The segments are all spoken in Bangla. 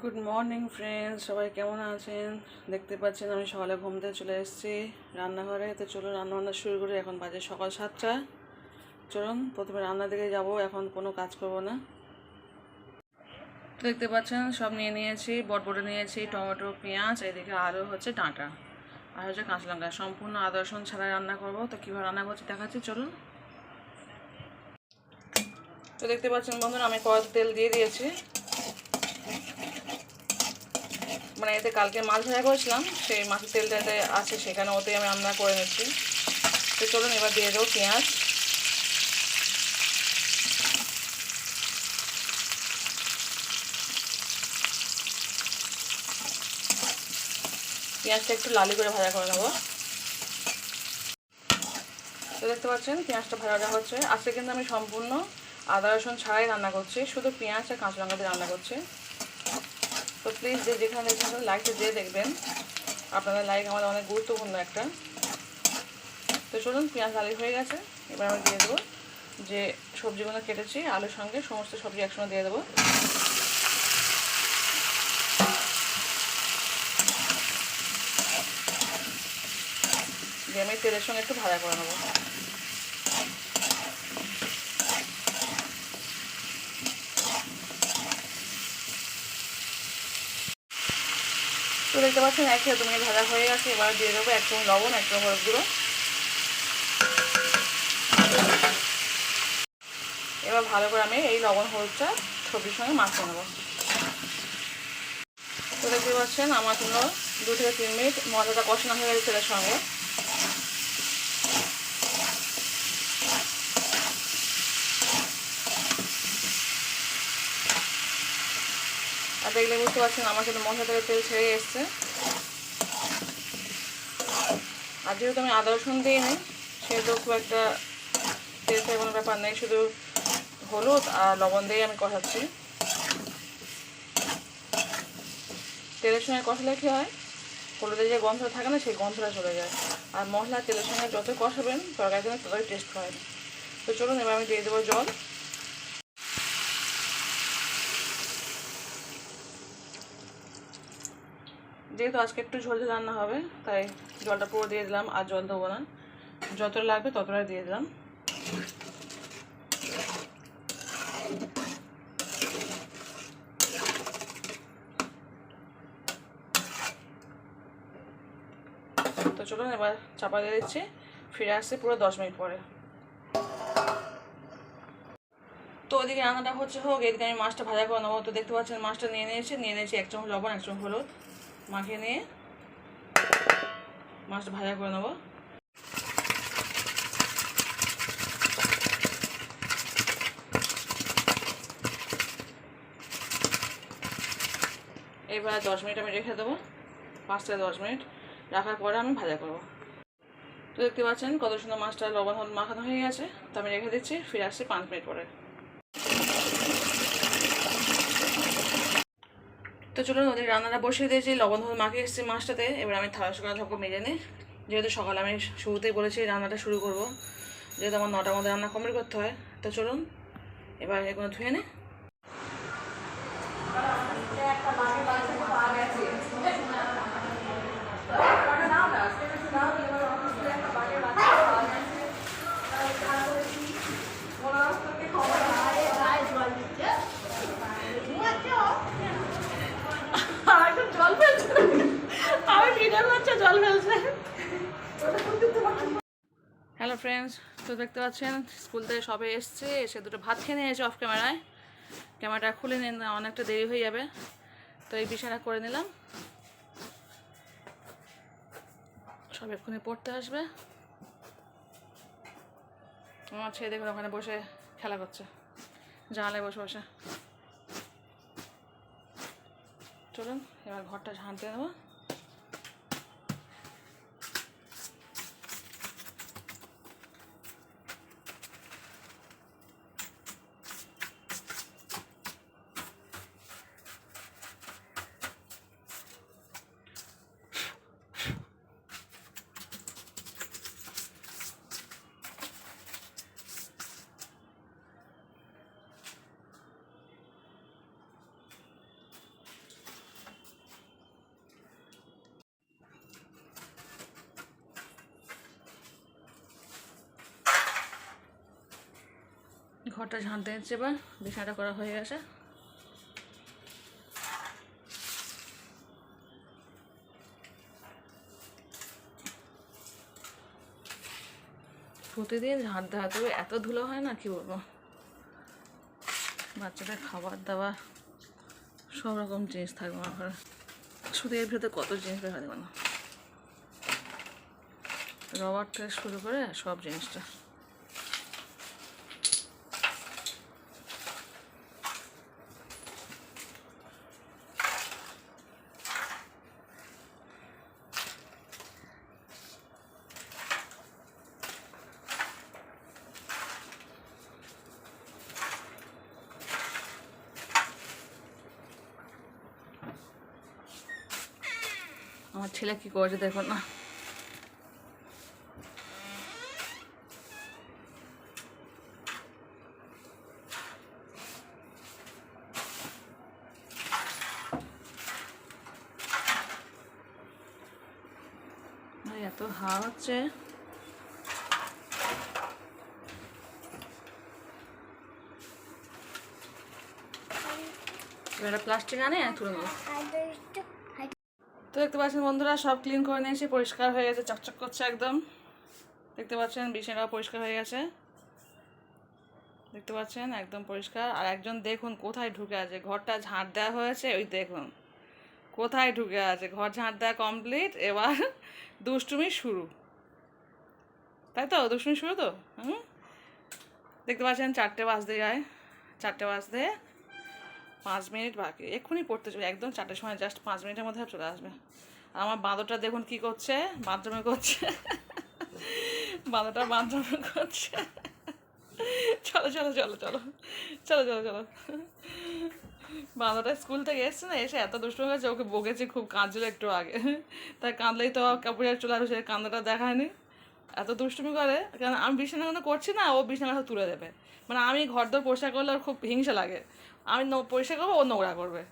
গুড মর্নিং ফ্রেন্ডস সবাই কেমন আছেন? দেখতে পাচ্ছেন আমি সকালে ঘুম থেকে চলে এসেছি রান্নাঘরে। তো চলুন রান্নাবান্না শুরু করি। এখন বাজে সকাল সাতটা। চলুন, প্রথমে রান্নার দিকে যাব। এখন কোনো কাজ করব না। তো দেখতে পাচ্ছেন, সব নিয়ে নিয়েছি। বটবটে নিয়েছি, টমেটো, পেঁয়াজ, এদিকে আলু হচ্ছে ডাঁটা। আর হচ্ছে কাঁচা লঙ্কা। সম্পূর্ণ আদা, রসুন ছাড়া রান্না করব। তো কীভাবে রান্না করছি দেখাচ্ছি। চলুন। তো দেখতে পাচ্ছেন বন্ধুরা, আমি কড়াতে তেল দিয়ে দিয়েছি। মানে এতে কালকে মাছ ভাজা করেছিলাম, সেই মাছের তেলটাতে আছে সেখানে ওতেই আমি রান্না করে নিচ্ছি। তো চলুন এবার দিয়ে দেবো পেঁয়াজ। পেঁয়াজটা একটু লালি করে ভাজা করে নেব। তো দেখতে পাচ্ছেন, পেঁয়াজটা ভাজা হচ্ছে। আজকে কিন্তু আমি সম্পূর্ণ আদা রসুন ছাড়াই রান্না করছি, শুধু পেঁয়াজ আর কাঁচা লঙ্কা দিয়ে রান্না করছি। তো প্লিজ যে যেখানে যেখানে লাইকটা দিয়ে দেখবেন, আপনাদের লাইক আমাদের অনেক গুরুত্বপূর্ণ একটা। তো চলুন, পেঁয়াজ আলু হয়ে গেছে। এবার আমি দিয়ে দেবো যে সবজিগুলো কেটেছি, আলুর সঙ্গে সমস্ত সবজি একসঙ্গে দিয়ে দেবো। দিয়ে আমি তেলের সঙ্গে একটু ভাজা করে নেব। তো দেখতে পাচ্ছেন এক তুমি ভাজা হয়ে গেছে। এবার দিয়ে দেবো এক লবণ, এক চামচ হলুদ গুঁড়ো। এবার ভালো করে আমি এই লবণ, হলুদটা সবজির সঙ্গে মাখিয়ে নেব। তো দেখতে পাচ্ছেন, আমার জন্য দু থেকে তিন মিনিট মশলাটা কষানো হয়ে গেছে তেলের সঙ্গে। দেখলে বুঝতে পারছেন আমার সাথে মশলা তেল ছেড়ে এসছে। আর যেহেতু আমি আদা রসুন দিই নি সেহেতু খুব একটা তেল ছেড়ে কোনো ব্যাপার নেই, শুধু হলুদ আর লবণ দিয়ে আমি কষাচ্ছি। তেলের সঙ্গে কষালে কী হয়? হলুদের যে গন্ধটা থাকে না, সেই গন্ধটা চলে যায়। আর মশলা তেলের সঙ্গে যত কষাবেন তরকারি জন্য ততই টেস্ট হয়। তো চলুন, এবার আমি দিয়ে দেবো জল। যেহেতু আজকে একটু ঝোল ঝোল রান্না হবে, তাই জলটা পুরো দিয়ে দিলাম আর জল দেবো না। যতটা লাগবে ততটা দিয়ে দিলাম। তো চলুন এবার চাপা দিয়ে দিচ্ছি, ফিরে আসছি পুরো দশ মিনিট পরে। তো ওদিকে রান্নাটা হচ্ছে হোক, এদিকে আমি মাছটা ভাজা করে নেব। তো দেখতে পাচ্ছেন মাছটা নিয়ে নিয়েছি নিয়ে নিয়েছি এক চামচ লবণ, এক চামচ হলুদ। মাখিয়ে নিয়ে মাছটা ভাজা করে নেব। এবার দশ মিনিট আমি রেখে দেবো পাঁচ থেকে দশ মিনিট রাখার পরে আমি ভাজা করব। তো দেখতে পাচ্ছেন কত সুন্দর মাছটা লবণ মাখানো হয়ে গেছে, তো আমি রেখে দিচ্ছি, ফিরে আসছি পাঁচ মিনিট পরে। তো চলুন ওদের রান্নাটা বসিয়ে দিয়েছি লবণ হলুদ মাখিয়ে এসেছি মাছটাতে। এবার আমি থালা সকাল থাকব মেজে নিই যেহেতু সকালে, আমি শুরুতেই বলেছি রান্নাটা শুরু করব। যেহেতু আমার নটার মধ্যে রান্না কমপ্লিট করতে হয়। তো চলুন, এবার এগুলো ধুয়ে নিই জল ফেলছে আমি ভিডিও করছে জল ফেলছে হ্যালো ফ্রেন্ডস তো দেখতে পাচ্ছেন স্কুল থেকে সবে এসছে, এসে দুটো ভাত খেয়ে নিয়েছে অফ ক্যামেরায় ক্যামেরাটা খুলে নিন অনেকটা দেরি হয়ে যাবে। তো এই বিষয়টা করে নিলাম। সব এক্ষুনি পড়তে আসবে। আমার ছেলে দেখুন, ওখানে বসে খেলা করছে। জানালায় বসে বসে। চলুন, এবার ঘরটা ঝাঁটতে দেবো। ঘরটা ঝাঁট দিয়েছে এবার, বিছানাটা করা হয়ে গেছে। প্রতিদিন ঝাঁট দেওয়া, তবে এত ধুলো হয় না, কি বলব? বাচ্চাদের খাবার দাবার, সব রকম জিনিস থাকবে আমার ঘরে। শুধু এর ভেতরে কত জিনিস দেখা দেবে না। রবার থেকে শুরু করে সব জিনিসটা। ছেলে কি করেছে দেখো না। এত হাওয়া হচ্ছে। এবার প্লাস্টিক আনে তুলে নেব তো দেখতে পাচ্ছেন বন্ধুরা, সব ক্লিন করে নিয়েছি পরিষ্কার হয়ে গেছে, চকচক করছে একদম। দেখতে পাচ্ছেন বিছানাটাও পরিষ্কার হয়ে গেছে। দেখতে পাচ্ছেন, একদম পরিষ্কার। আর একজন দেখুন কোথায় ঢুকে আছে, ঘরটা ঝাঁট দেওয়া হয়েছে, ওই দেখুন। কোথায় ঢুকে আছে, ঘর ঝাঁট দেওয়া কমপ্লিট এবার দুষ্টুমি শুরু। তাই তো? দুষ্টুমি শুরু তো? হুম? দেখতে পাচ্ছেন, চারটে বাজতে যায়, চারটে বাজতে পাঁচ মিনিট বাকি। এক্ষুনি পড়তে চলে একদম চারটের সময় জাস্ট পাঁচ মিনিটের মধ্যে চলে আসবে। আর আমার বাঁদরটা দেখুন কি করছে, বাথরুমে করছে। বাঁদরটা বাথরুমে করছে। চলো চলো চলো চলো চলো চলো চলো। বাঁদরটা স্কুল থেকে এসছে না, এসে এত দুষ্ট হয়েছে ওকে বকেছি খুব কাঁদছিল একটু আগে। তাই কাঁদলেই তো কাপড়ের চলে আসবে সে কান্দাটা দেখায়নি। এত দুষ্টুমি করে, কারণ আমি বিছানাগুলো করছি না, ও বিছানাটা তুলে দেবে। মানে আমি ঘর দর পরিষ্কার করলে ওর খুব হিংসা লাগে। আমি পরিষ্কার করব, ও নোংরা করবে।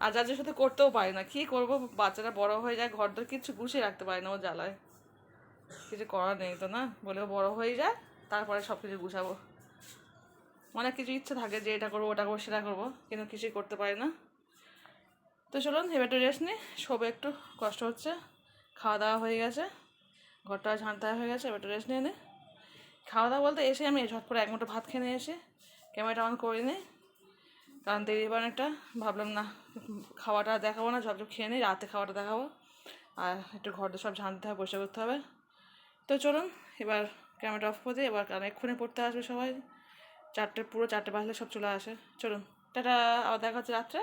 আর যার সাথে করতেও পারি না। কী করব? বাচ্চারা বড় হয়ে যায় ঘর দর কিচ্ছু গুছিয়ে রাখতে পারে না ও জ্বালায়। কিছু করার নেই তো না? বলে বড় হয়ে যায়, তারপরে সব কিছু গুছাবো। অনেক কিছু ইচ্ছে থাকে যে এটা করব, ওটা করব, সেটা করব, কিন্তু কিছুই করতে পারি না। তো চলুন, এবার রেস্ট নিই। সবে একটু, কষ্ট হচ্ছে। খাওয়া দাওয়া হয়ে গেছে। ঘরটা ঝাঁট হয়ে গেছে, এবার রেস্ট নিয়ে নে। খাওয়া দাওয়া বলতে এসে আমি ঝট করে এক মুঠো ভাত খেয়ে নিয়ে এসে ক্যামেরাটা অন করে নিই। কারণ দেরি অনেকটা ভাবলাম, না, খাওয়াটা দেখাবো না ঝপঝপ খেয়ে নিই, রাতে খাওয়াটা দেখাবো। আর একটু ঘর সব ঝাঁটতে হবে, পরিষ্কার করতে হবে। তো চলুন, এবার ক্যামেরাটা অফ করে দিই, এবার কারণ এক্ষুনি পড়তে আসবে সবাই। চারটে, পুরো চারটে বাজলে সব চলে আসে। চলুন, টাটা, আবার দেখা হচ্ছে রাত্রে।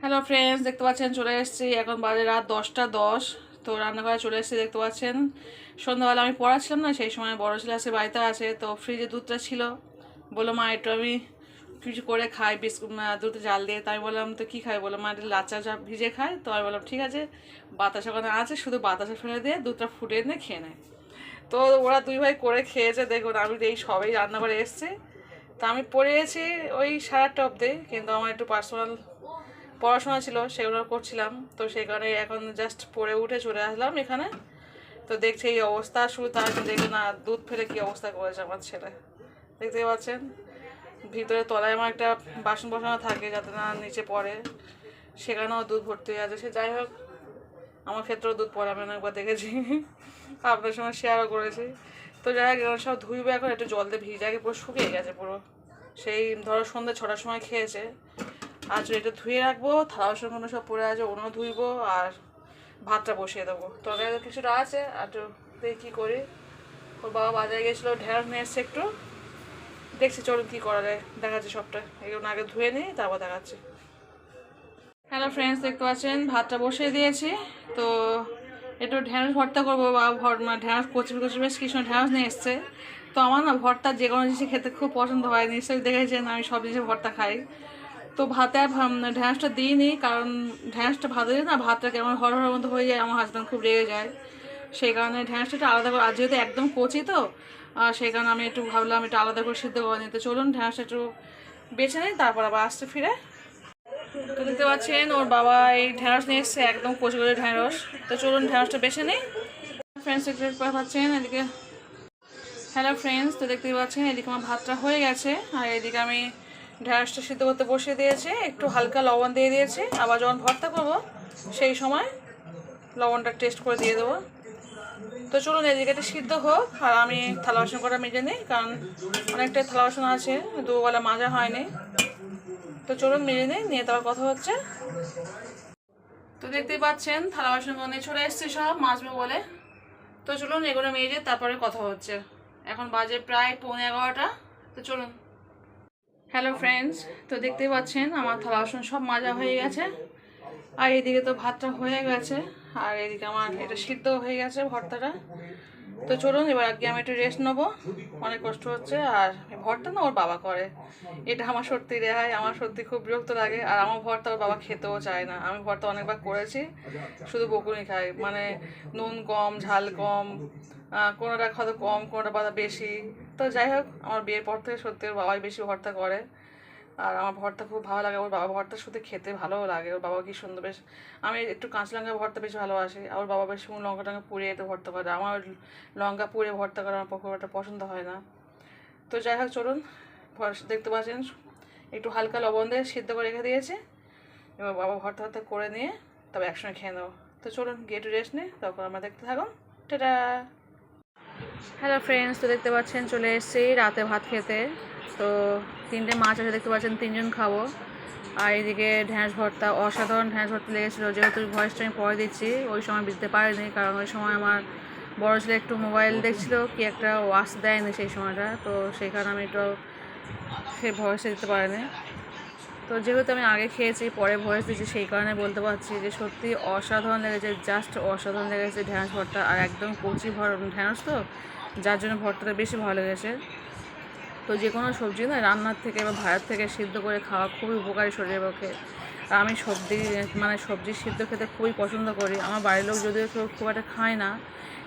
হ্যালো ফ্রেন্ডস দেখতে পাচ্ছেন, চলে এসেছি। এখন বাজে রাত দশটা দশ। তো রান্নাঘরে চলে এসেছি, দেখতে পাচ্ছেন। সন্ধ্যাবেলা আমি পড়াচ্ছিলাম না, সেই সময় বড় ছেলে আছে, বাড়িতে আছে, তো ফ্রিজে দুধটা ছিল। বলল, মা, একটু আমি কিছু করে খাই, বিস্কুট দুধে জাল দিয়ে। তাই বললাম, তো কী খাই? বললাম মানে লাচা চা ভিজে খায় তো আমি বললাম, ঠিক আছে। বাতাস ওখানে আছে, শুধু বাতাসা ফেলে দিয়ে দুধটা ফুটে নিয়ে খেয়ে নেয়। তো ওরা দুই ভাই করে খেয়েছে, দেখুন, আমি এই সবাই রান্না করে এসছি। তো আমি পড়িয়েছি ওই আটটা অব্দি কিন্তু আমার একটু পার্সোনাল পড়াশোনা ছিল, সেগুলো করছিলাম। তো সেই কারণে এখন জাস্ট পড়ে উঠে চলে আসলাম এখানে। তো দেখছি এই অবস্থা শুরু তার দেখে না, দুধ ফেলে কী অবস্থা করেছে আমার ছেলে? দেখতে পাচ্ছেন? ভিতরে তলায় আমার একটা বাসন বসানো থাকে যাতে না নিচে পড়ে। সেখানেও দুধ ভর্তি হয়ে আছে। সে যাই হোক, আমার ক্ষেত্রেও দুধ পড়ে আমি অনেকবার দেখেছি। আপনার সঙ্গে শেয়ারও করেছি। তো যাই হোক সব ধুইবে এখন, একটু জল দিয়ে ভিজে আগে পুরো শুকিয়ে গেছে পুরো। সেই ধরো সন্ধ্যে ছটার সময় খেয়েছে। আর এটা ধুয়ে রাখব, থালা বাসনগুলো সব পড়ে আছে, ওগুলো ধুইবো আর ভাতটা বসিয়ে দেবো। তরকারি কিছুটা আছে, আর দেখি কী করি। ওর বাবা বাজারে গেছিল, ঢেঁড়স নিয়ে এসছে একটু। দেখছি চলুন কী করা যায়। দেখাচ্ছি সবটা। এগুলো আগে ধুয়ে নিই, তারপর দেখাচ্ছি। হ্যালো ফ্রেন্ডস দেখতে পাচ্ছেন, ভাতটা বসিয়ে দিয়েছি। তো একটু ঢেঁড়স ভর্তা করব, বা ভর মানে ঢেঁড়স কচি কচি বেশ কিছু ঢেঁড়স নিয়ে এসছে। তো আমার না ভর্তা যে কোনো জিনিস খেতে খুব পছন্দ হয়। নিশ্চয়ই দেখেছেন, আমি সব জিনিসে ভর্তা খাই। তো ভাতে আর ঢেঁড়সটা দিইনি, কারণ ঢেঁড়সটা ভাতে দিলে না ভাতটা কেমন হর হর মতো হয়ে যায়, আমার হাজব্যান্ড খুব রেগে যায়। সেই কারণে একটু আলাদা করে আর যেহেতু একদম কচি তো সেই কারণে আমি একটু ভাবলাম একটু আলাদা করে সিদ্ধ করে নিতে। চলুন ঢেঁড়সটা একটু বেছে নিই, তারপর আবার আসতে ফিরে। তো দেখতে পাচ্ছেন, ওর বাবা এই ঢেঁড়স নিয়ে এসছে, একদম কচি করে ঢেঁড়স তো চলুন ঢেঁড়সটা বেছে নিই। ফ্রেন্ডস দেখতে পাচ্ছেন, এদিকে হ্যালো ফ্রেন্ডস তো দেখতেই পাচ্ছেন, এদিকে আমার ভাতটা হয়ে গেছে। আর এদিকে আমি ঢ্যাঁড়সটা সিদ্ধ করতে বসিয়ে দিয়েছি, একটু হালকা লবণ দিয়ে দিয়েছি। আবার যখন ভর্তা করব, সেই সময় লবণটা টেস্ট করে দিয়ে দেবো। তো চলুন এদিকে সিদ্ধ হোক, আর আমি থালা বাসন কটা মেজে নিই, কারণ অনেকটাই থালা বাসন আছে, দুবেলা মাজা হয়নি। তো চলুন মেজে নিই, নিয়ে তারপর কথা হচ্ছে। তো দেখতেই পাচ্ছেন, থালা বাসন নিয়ে চলে এসছে সব, মাজবে বলে। তো চলুন এগুলো মেজে তারপরে কথা হচ্ছে। এখন বাজে প্রায় পৌনে এগারোটা, তো চলুন। হ্যালো ফ্রেন্ডস তো দেখতেই পাচ্ছেন, আমার থালা বাসন সব মাজা হয়ে গেছে। আর এদিকে তো ভাতটা হয়ে গেছে। আর এদিকে আমার এটা সিদ্ধ হয়ে গেছে ভর্তাটা। তো চলুন, এবার আগে আমি একটু রেস্ট নেব। অনেক কষ্ট হচ্ছে, আর ভর্তা না ওর বাবা করে। এটা আমার সত্যি রেহাই, আমার সত্যি খুব বিরক্ত লাগে। আর আমার ভর্তা ওর বাবা খেতেও চায় না। আমি ভর্তা অনেকবার করেছি, শুধু বকুনি খাই। মানে নুন কম, ঝাল কম কোনোটা হয়তো কম, কোনোটা পাতা বেশি। তো যাই হোক, আমার বিয়ের পর থেকে সত্যি ওর বাবাই বেশি ভর্তা করে। আর আমার ভর্তা খুব ভালো লাগে। ওর বাবা ভর্তা শুধু খেতে ভালোও লাগে। ওর বাবা কি সুন্দর বেশ আমি একটু কাঁচা লঙ্কা ভর্তা বেশি ভালোবাসি। আর ওর বাবা বেশ লঙ্কা টঙ্কা পুড়িয়ে এতে ভর্তা করে। আমার লঙ্কা পুড়ে ভর্তা করে আমার পক্ষে একটা পছন্দ হয় না। তো যাই হোক, চলুন। দেখতে পাচ্ছেন? একটু হালকা লবণ দিয়ে সিদ্ধ করে রেখে দিয়েছি। এবার বাবা ভর্তা ভর্তা করে নিয়ে তবে একসঙ্গে খেয়ে নেব। তো চলুন একটু রেস্ট নিই। তারপর আমরা দেখতে থাকুন। টাটা! হ্যালো ফ্রেন্ডস তো দেখতে পাচ্ছেন চলে এসেছি রাতে ভাত খেতে। তো তিনটে মাছ আছে, দেখতে পাচ্ছেন, তিনজন খাব। আর এদিকে ঢ্যাঁস ভর্তা, অসাধারণ ঢ্যাঁস ভর্তা লেগেছিলো। যেহেতু ভয়েসটা আমি পরে দিচ্ছি, ওই সময় দিতে পারিনি, কারণ ওই সময় আমার বড় ছেলে একটু মোবাইল দেখছিল, কি একটা ওয়াশ দেয়নি সেই সময়টা। তো সেই কারণে আমি একটু সেই ভয়েসটা দিতে পারিনি। তো যেহেতু আমি আগে খেয়েছি, পরে ভয়েস দিচ্ছি, সেই কারণে বলতে পারছি যে সত্যি অসাধারণ লেগেছে জাস্ট অসাধারণ লেগেছে ঢ্যাঁড়স ভর্তা আর একদম কচি ভর ঢ্যাঁড়স তো, যার জন্য ভর্তাটা বেশি ভালো লেগেছে। তো যে কোনো সবজি না, রান্নার থেকে বা ভাত থেকে সিদ্ধ করে খাওয়া খুবই উপকারী শরীরের পক্ষে। আর আমি সবজি মানে সবজি সিদ্ধ খেতে খুবই পছন্দ করি। আমার বাড়ির লোক যদিও কেউ খুব একটা খায় না,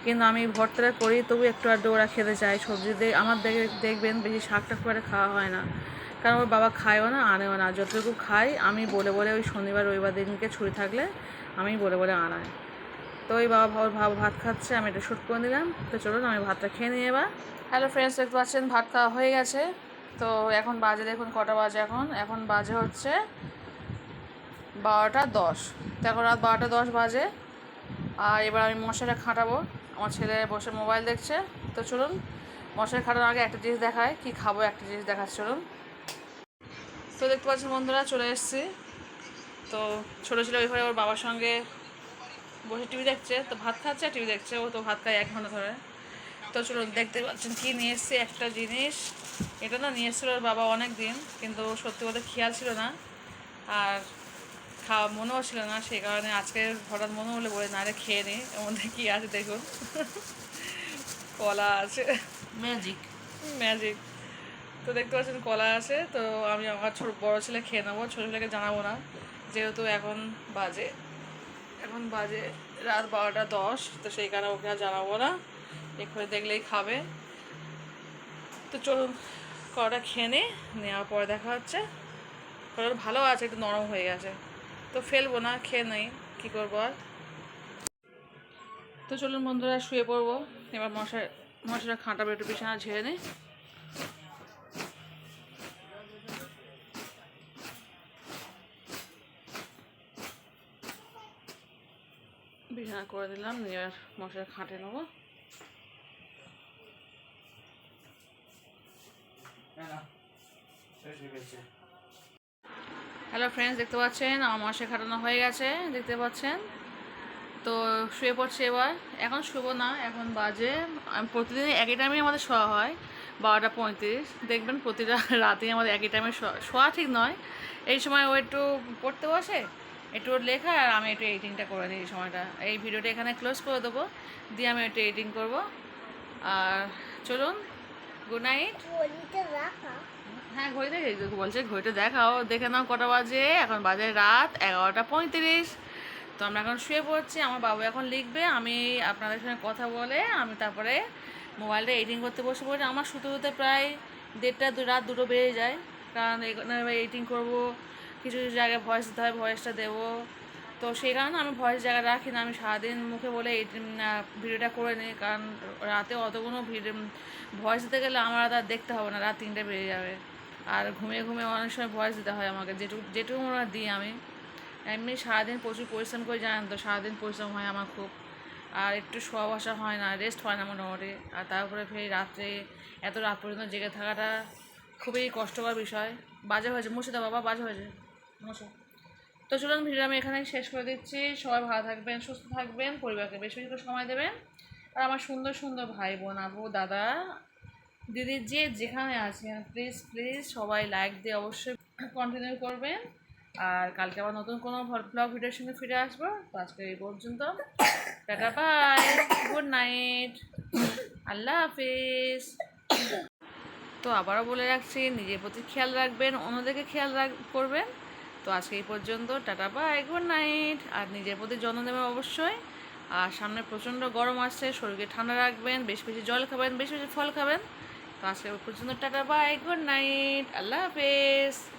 কিন্তু আমি ভর্তাটা করি, তবু একটু আধটু ওরা খেতে চায়। সবজি দিয়ে আমার দেখে দেখবেন বেশি শাকটা খুব একটা খাওয়া হয় না। কারণ ওর বাবা খায়ও না, আনেও না। যতটুকু খাই, আমি বলে বলে ওই শনিবার, রবিবার দিনকে ছুটি থাকলে আমি বলে বলে আনাই। তো ওই বাবা ভাব ভাব ভাত খাচ্ছে, আমি এটা শ্যুট করে নিলাম তো চলুন, আমি ভাতটা খেয়ে নিয়ে এবার। হ্যালো ফ্রেন্ডস দেখতে পাচ্ছেন, ভাত খাওয়া হয়ে গেছে। তো এখন বাজে, দেখুন কটা বাজে এখন। এখন বাজে হচ্ছে বারোটা দশ। তো এখন রাত বারোটা দশ বাজে। আর এবার আমি মশাটা খাটাবো। আমার ছেলে বসে মোবাইল দেখছে। তো চলুন মশারি খাটানোর আগে একটা জিনিস দেখায় কি খাব একটা জিনিস দেখাচ্ছে, চলুন। তো দেখতে পাচ্ছেন বন্ধুরা চলে এসেছি। তো ছোটো ছিল ওইভাবে ওর বাবার সঙ্গে বসে টিভি দেখছে তো ভাত খাচ্ছে আর টিভি দেখছে ও তো ভাত খায় এক ঘণ্টা ধরে। তো চলো দেখতে পাচ্ছেন কী নিয়ে এসছে একটা জিনিস। এটা না নিয়ে এসেছিল ওর বাবা অনেক দিন কিন্তু সত্যি কথা খেয়াল ছিল না। আর খাওয়া মনেও ছিল না সেই কারণে আজকে হঠাৎ মনে হলে বলে না রে খেয়ে নিই এর মধ্যে কী আছে দেখুন। কলা আছে। ম্যাজিক ম্যাজিক তো দেখতে পাচ্ছেন কলা আছে, তো আমি আমার ছোট বড় ছেলে খেয়ে নেব, ছোটো ছেলেকে জানাব না। যেহেতু এখন বাজে এখন বাজে রাত বারোটা দশ, তো সেই কারণে ওকে আর জানাব না। এক্ষুনি দেখলেই খাবে। তো চলুন, কলাটা খেয়ে নিই নেওয়ার পরে দেখা হচ্ছে। কলাটা ভালো আছে, একটু নরম হয়ে গেছে। তো ফেলব না, খেয়ে নেই, কী করব আর? তো চলুন বন্ধুরা, শুয়ে পড়ব। এবার মশা মশাটা খাঁটাবে একটু বিছানা ঝেড়ে নিই বিছানা করে দিলাম আর মশার খাঁটে নেব। হ্যালো ফ্রেন্ডস দেখতে পাচ্ছেন আমার মশা খাটানো হয়ে গেছে দেখতে পাচ্ছেন? তো শুয়ে পড়ছে এবার। এখন শুভ না এখন বাজে। প্রতিদিন একই টাইমে আমাদের শোয়া হয় বারোটা পঁয়ত্রিশ। দেখবেন প্রতিটা রাতেই আমাদের একই টাইমে শোয়া শোয়া ঠিক নয়। এই সময় ও একটু পড়তে বসে? একটু ওর লেখা আর আমি একটু এডিটিংটা করে নিই সময়টা। এই ভিডিওটা এখানে ক্লোজ করে দেবো দিয়ে আমি একটু এডিটিং করব। আর চলুন গুড নাইট হ্যাঁ ঘড়ি ঘড়িতে বলছে ঘড়িটা দেখাও। দেখে নাও কটা বাজে এখন বাজে রাত এগারোটা পঁয়ত্রিশ। তো আমরা এখন শুয়ে পড়ছি আমার বাবু এখন লিখবে আমি আপনাদের সঙ্গে কথা বলে আমি তারপরে মোবাইলটা এডিটিং করতে বসে পড়ি। আমার শুতে হতে প্রায় দেড়টা রাত দুটো বেড়ে যায়। কারণ এখানে এডিটিং করব কিছু কিছু জায়গায় ভয়েস দিতে হয় ভয়েসটা দেবো। তো সেই কারণে আমি ভয়েস জায়গা রাখি না, আমি সারাদিন মুখে বলে এই ভিডিওটা করে নিই। কারণ রাতে অতগুলো ভিডিও ভয়েস দিতে গেলে আমার আর দেখতে হবে না, রাত তিনটে বেজে যাবে। আর ঘুমিয়ে ঘুমিয়ে অনেক সময় ভয়েস দিতে হয় আমাকে, যেটুকু যেটুকু আমরা দিই আমি। এমনি সারাদিন প্রচুর পরিশ্রম করে, জানেন তো, সারাদিন পরিশ্রম হয় আমার খুব। আর একটু শোয়া বসা হয় না রেস্ট হয় না মোটামুটি। আর তারপরে ফের রাত্রে, এত রাত পর্যন্ত জেগে থাকাটা খুবই কষ্টকর বিষয়। বাজে হয়েছে দাও বাবা, বাজে হয়েছে। তো চলুন ভিডিও আমি এখানে শেষ করে দিচ্ছি। সবাই ভালো থাকবেন, সুস্থ থাকবেন, পরিবারকে বেশি বেশি সময় দেবেন। আর আমার সুন্দর সুন্দর ভাই বোন আবু, দাদা, দিদি, যে যেখানে আছেন প্লিজ প্লিজ সবাই লাইক দিয়ে অবশ্যই কন্টিনিউ করবেন। আর কালকে আবার নতুন কোনো ব্লগ ভিডিওর সঙ্গে ফিরে আসব। তো আজকে এই পর্যন্ত। টাটা বাই গুড নাইট আল্লাহ হাফিজ। তো আবারও বলে রাখছি, নিজের প্রতি খেয়াল রাখবেন, অন্যদেরকে খেয়াল রাখ, করবেন। তো আজকে এই পর্যন্ত, টাটা, বাই, গুড নাইট। আর নিজের প্রতি যত্ন নেবেন অবশ্যই। আর সামনে প্রচণ্ড গরম আসছে, শরীরকে ঠান্ডা রাখবেন, বেশি বেশি জল খাবেন, বেশি বেশি ফল খাবেন। তো আজকে পর্যন্ত, টাটা, বাই, গুড নাইট, আল্লাহ হাফেজ।